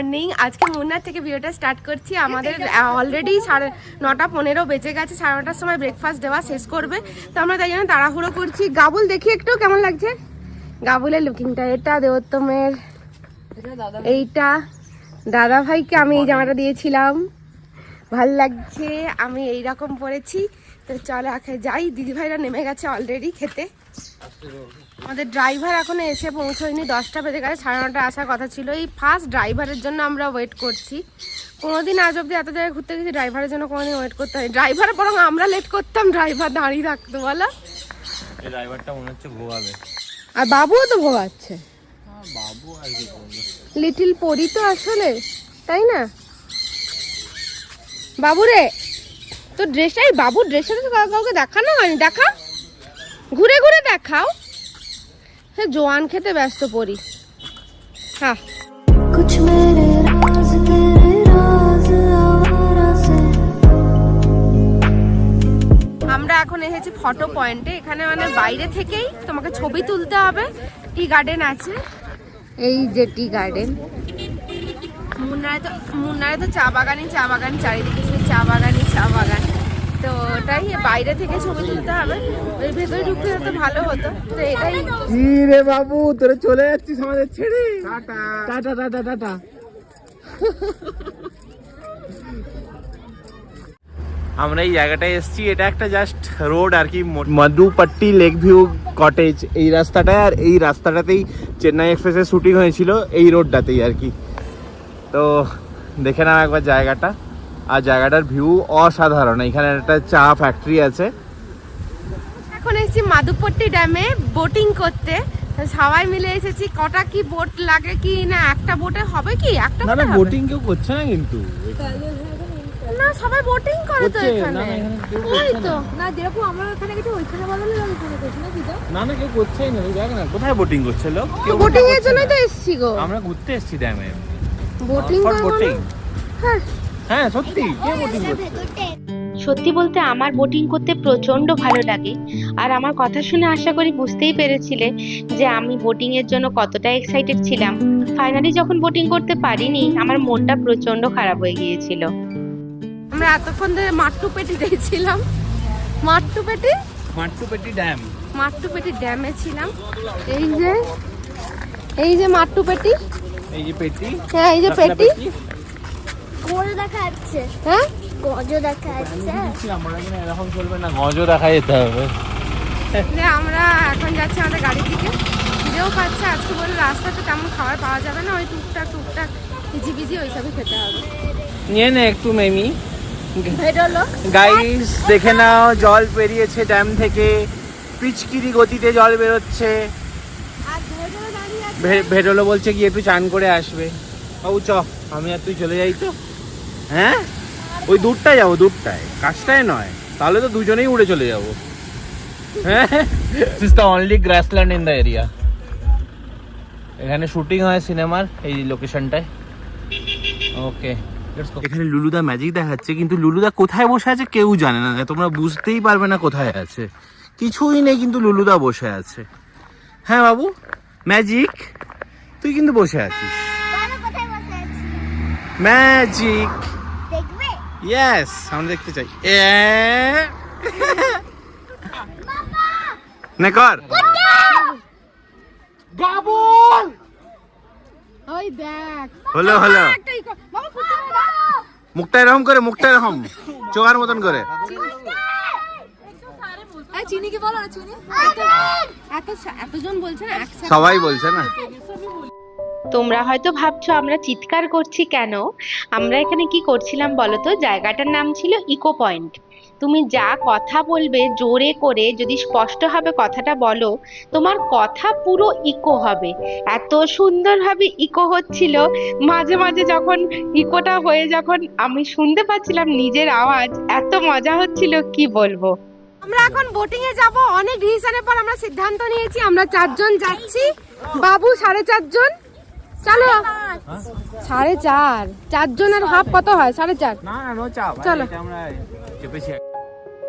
Morning. আজকে মুন্নার থেকে ভিডিওটা স্টার্ট করছি। আমাদের অলরেডি সাড়ে নটা পনেরো বেজে গেছে, সাড়ে নটার সময় ব্রেকফাস্ট দেওয়া শেষ করবে। তো আমরা তাই জন্য তাড়াহুড়ো করছি। গাবুল, দেখি একটু কেমন লাগছে? গাবুলের লুকিংটা এটা দেবোত্তমের, এইটা। দাদা ভাইকে আমি এই জামাটা দিয়েছিলাম। ভালো লাগছে, আমি এই রকম পরেছি। চলো আখে যাই। দিদি ভাইরা নেমে গেছে অলরেডি খেতে। আমাদের ড্রাইভার এখনও এসে পৌঁছয়নি দশটা বেজে গেছে সাড়ে নটা আসার কথা ছিল। এই ফার্স্ট ড্রাইভারের জন্য আমরা ওয়েট করছি। কোনোদিন আজ অব্দি এত জায়গায় ঘুরতে গেছি ড্রাইভারের জন্য কোনোদিন ওয়েট করতে হয় ড্রাইভার বরং আমরা লেট করতাম ড্রাইভার দাঁড়িয়ে থাকতো বলো। ড্রাইভারটা মনে হচ্ছে ভোগাবে আর বাবুও তো ভোগাচ্ছে বাবু আর কি লিটিল পরি তো আসলে তাই না? বাবু তো ড্রেসটা এই বাবুর ড্রেসটা তো কাউকে দেখানো হয়নি। দেখা। ঘুরে ঘুরে দেখাও। হ্যাঁ জোয়ান খেতে ব্যস্ত পড়ি। হ্যাঁ আমরা এখন এসেছি ফটো পয়েন্টে এখানে মানে বাইরে থেকেই তোমাকে ছবি তুলতে হবে। টি গার্ডেন আছে। এই যে টি গার্ডেন মুন্নারে তো মুন্নারে তো চা বাগানই চা বাগান চারিদিকে চা বাগানই চা বাগান। তো ওটাই বাইরে থেকে ছবি তুলতে হবে। ওই ভেতরে ঢুকতে হতে ভালো হতো। তো এটাই। কি রে বাবু তোরা চলে যাচ্ছিস আমাদের ছেড়ে। টাটা। টাটা টাটা টাটা আমরা এই জায়গাটায় এসেছি এটা একটা জাস্ট রোড আর কি মধুপট্টি লেক ভিউ কটেজ এই রাস্তাটায় আর এই রাস্তাটাতেই চেন্নাই এক্সপ্রেসের শুটিং হয়েছিল এই রোডটাতেই আর কি। তো দেখে নাও একবার জায়গাটা। আর জায়গাটার ভিউ অসাধারণ। এখানে একটা চা ফ্যাক্টরি আছে। এখন এসেছি মাধুপট্টি ড্যামে বোটিং করতে। সবাই মিলে এসেছি কটা কি বোট লাগে কি না একটা বোটে হবে কি? একটা না না বোটিং কেউ করছে না কিন্তু। না সবাই বোটিং করে তো এখানে। ওই তো। না। যেরকম আমরা ওখানে গেছি ওইখানে বদলে আমি ওখানে গেছি না দিদা না না কেউ করছেই না দেখ না। কোথায় বোটিং করছে লোক? কেউ বোটিং এর করছে জন্যই তো এসেছি গো। আমরা ঘুরতে এসেছি ড্যামে বোটিং করব? হ্যাঁ। হ্যাঁ সত্যি কে বোটিং করছে? সত্যি। বলতে আমার বোটিং করতে প্রচণ্ড ভালো লাগে। আর আমার কথা শুনে আশা করি বুঝতেই পেরেছিলে যে আমি বোটিং এর জন্য কতটা এক্সাইটেড ছিলাম। ফাইনালি যখন বোটিং করতে পারিনি আমার মনটা প্রচণ্ড খারাপ হয়ে গিয়েছিল। আমরা এতক্ষণ ধরে মাট্টু পেটি ছিলাম মাট্টু পেটি? মাট্টুপেটি ড্যাম মাট্টু পেটি ড্যামে ছিলাম। এই যে এই যে মাট্টু পেটি। এই যে পেটি। হ্যাঁ এই যে পেটি। গোল দেখা যাচ্ছে হ্যাঁ? গজ দেখা যাচ্ছে আমরা এরকম চলবে না গজও দেখা যেতে হবে। আমরা এখন যাচ্ছি আমাদের গাড়ির দিকে। খিদেও পাচ্ছে আজকে বলে রাস্তাতে তেমন খাবার পাওয়া যাবে না ওই টুকটাক টুকটাক ভিজি ভিজি ওইসবই খেতে হবে। নিয়ে নে একটু মেমি। গাইস দেখে নাও জল বেরিয়েছে ড্যাম থেকে। পিচকিরি গতিতে জল বেরোচ্ছে। ভেরোলো বলছে গিয়ে একটু চান করে আসবে। বাবু চ আমি আর তুই চলে যাই তো। হ্যাঁ? ওই দূরটায় যাব দূরটায়। কাজটায় নয়। তাহলে তো দুজনেই উড়ে চলে যাব। হ্যাঁ? The only grassland in the area এখানে শুটিং হয় সিনেমার এই লোকেশনটায় ওকে এখানে লুলুদা ম্যাজিক দেখাচ্ছে কিন্তু লুলুদা কোথায় বসে আছে কেউ জানে না। তোমরা বুঝতেই পারবে না কোথায় আছে। কিছুই নেই কিন্তু লুলুদা বসে আছে। হ্যাঁ বাবু? ম্যাজিক তুই কিন্তু বসে আছিস। ম্যাজিক ইয়েস আমরা দেখতে চাই। এ নে কর। বাবুল! ওই দেখ। হলো হলো। একটা ই কর। মুখটা এরকম করে মুখটা এরকম। চোখার মতন করে। চিনি বলো? না চিনি? এত এতজন বলছে না? সবাই বলছে না? তোমরা হয়তো ভাবছ, আমরা চিৎকার করছি কেন? আমরা এখানে কি করছিলাম বলো তো জায়গাটার নাম ছিল ইকো পয়েন্ট তুমি যা কথা বলবে জোরে করে, যদি স্পষ্টভাবে কথাটা বলো, তোমার কথা পুরো ইকো হবে। এত সুন্দরভাবে ইকো হচ্ছিল। মাঝে মাঝে যখন ইকোটা হয়ে যখন আমি শুনতে পাচ্ছিলাম নিজের আওয়াজ, এত মজা হচ্ছিল, কি বলব? আমরা এখন বোটিং এ যাব। অনেক ডিসিশনের পর আমরা সিদ্ধান্ত নিয়েছি, আমরা চারজন যাচ্ছি। বাবু সাড়ে চারজন। চলো। সাড়ে চার। চারজনের হাফ কত হয়? সাড়ে চার। না নো চাপ। চলো।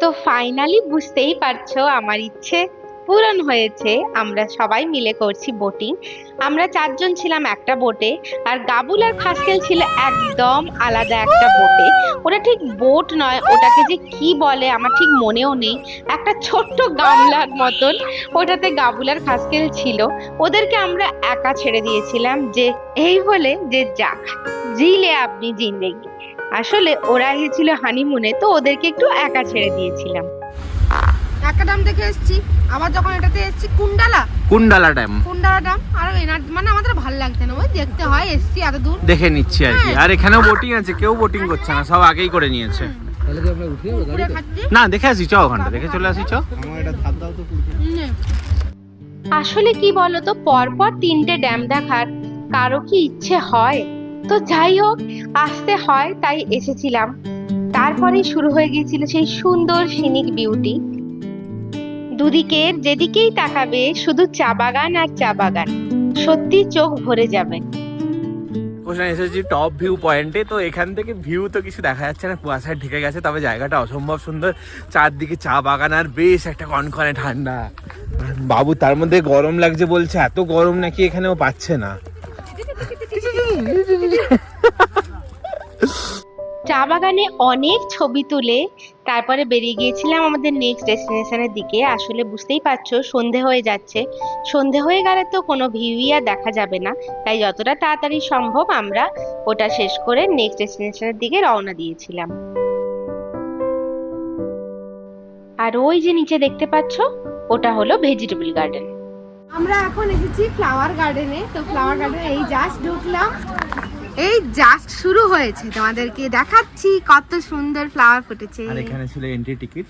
তো ফাইনালি বুঝতেই পারছ আমার ইচ্ছে পূরণ হয়েছে। আমরা সবাই মিলে করছি বোটিং আমরা চারজন ছিলাম একটা বোটে আর গাবুল আর খাসকেল ছিল একদম আলাদা একটা বোটে ওটা ঠিক বোট নয়, ওটাকে যে কি বলে আমার ঠিক মনেও নেই। একটা ছোট্ট গামলার মতন ওটাতে গাবুল আর খাসকেল ছিল। ওদেরকে আমরা একা ছেড়ে দিয়েছিলাম যে, এই বলে যে, যাক, জিলে আপনি জিন্দেগি। আসলে ওরা এসেছিল হানিমুনে তো ওদেরকে একটু একা ছেড়ে দিয়েছিলাম। একটা ডাম দেখে এসেছি। আবার যখন এটাতে এসেছি কুন্ডালা। কুন্ডালা ড্যাম। কুন্ডালা ডাম আর এনার মানে আমাদের ভালো লাগছে না ওই দেখতে হয় এসেছি এত দূর। দেখে নিচ্ছি আর কি। আর এখানেও বোটিং আছে কেউ বোটিং করছে না সব আগেই করে নিয়েছে। না দেখে আসি চ ওখানটা দেখে চলে আসি চ। আসলে কি বলতো পরপর তিনটে ড্যাম দেখার কারও কি ইচ্ছে হয়? তো যাই হোক আসতে হয় তাই এসেছিলাম। তারপরেই শুরু হয়ে গিয়েছিল সেই সুন্দর সিনিক বিউটি দুদিকে যেদিকেই তাকাবে শুধু চা বাগান আর চা বাগান। সত্যি চোখ ভরে যাবে। এসেছি টপ ভিউ পয়েন্টে তো এখান থেকে ভিউ তো কিছু দেখা যাচ্ছে না। কুয়াশায় ঢেকে গেছে তবে জায়গাটা অসম্ভব সুন্দর। চারদিকে চা বাগান আর বেশ একটা কনকনে ঠান্ডা। বাবু তার মধ্যে গরম লাগছে বলছে এত গরম নাকি এখানেও পাচ্ছে না। চা বাগানে অনেক ছবি তুলে তারপরে বেরিয়ে গিয়েছিলাম আমাদের নেক্সট ডেস্টিনেশনের দিকে। আসলে বুঝতেই পারছ, সন্ধে হয়ে যাচ্ছে। সন্ধে হয়ে গেলে তো কোনো ভিউই আর দেখা যাবে না। তাই যতটা তাড়াতাড়ি সম্ভব আমরা ওটা শেষ করে নেক্সট ডেস্টিনেশনের দিকে রওনা দিয়েছিলাম। আর ওই যে নিচে দেখতে পাচ্ছ, ওটা হলো ভেজিটেবল গার্ডেন আমরা এখন এসেছি ফ্লাওয়ার গার্ডেনে তো ফ্লাওয়ার গার্ডেনে এই জাস্ট ঢুকলাম। এই জাস্ট শুরু হয়েছে। তোমাদেরকে দেখাচ্ছি কত সুন্দর ফ্লাওয়ার ফুটেছে। আর এখানে ছিল এন্ট্রি টিকিট?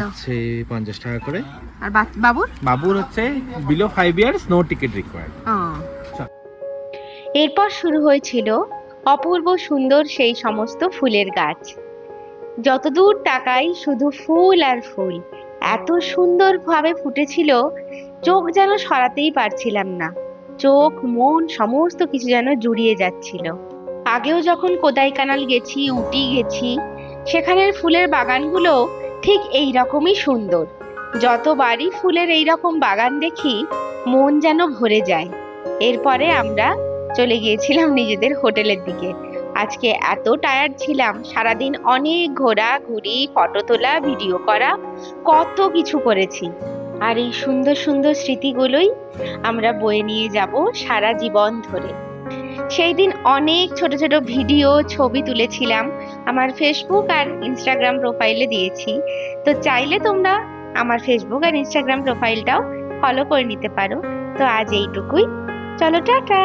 হচ্ছে পঞ্চাশ টাকা করে। আর বাবুর? বাবুর হচ্ছে below five years no ticket required এরপর শুরু হয়েছিল অপূর্ব সুন্দর সেই সমস্ত ফুলের গাছ। যতদূর তাকাই শুধু ফুল আর ফুল। এত সুন্দরভাবে ফুটেছিল চোখ যেন সরাতেই পারছিলাম না। চোখ, মন, সমস্ত কিছু যেন জুড়িয়ে যাচ্ছিল। আগেও যখন কোদাই কানাল গেছি, উটি গেছি, সেখানের ফুলের বাগানগুলো ঠিক এই রকমই সুন্দর। যতবারই ফুলের এই রকম বাগান দেখি, মন যেন ভরে যায়। এরপরে আমরা চলে গিয়েছিলাম নিজেদের হোটেলের দিকে। আজকে এত টায়ার্ড ছিলাম, সারাদিন অনেক ঘোরা ঘুরি ফটো তোলা ভিডিও করা, কত কিছু করেছি। আর এই সুন্দর সুন্দর স্মৃতিগুলোই আমরা বয়ে নিয়ে যাব সারা জীবন ধরে। সেই দিন অনেক ছোট ছোট ভিডিও, ছবি তুলেছিলাম, আমার ফেসবুক আর ইনস্টাগ্রাম প্রোফাইলে দিয়েছি। তো চাইলে তোমরা আমার ফেসবুক আর ইনস্টাগ্রাম প্রোফাইলটাও ফলো করে নিতে পারো। তো আজ এইটুকুই। চলো, টাটা!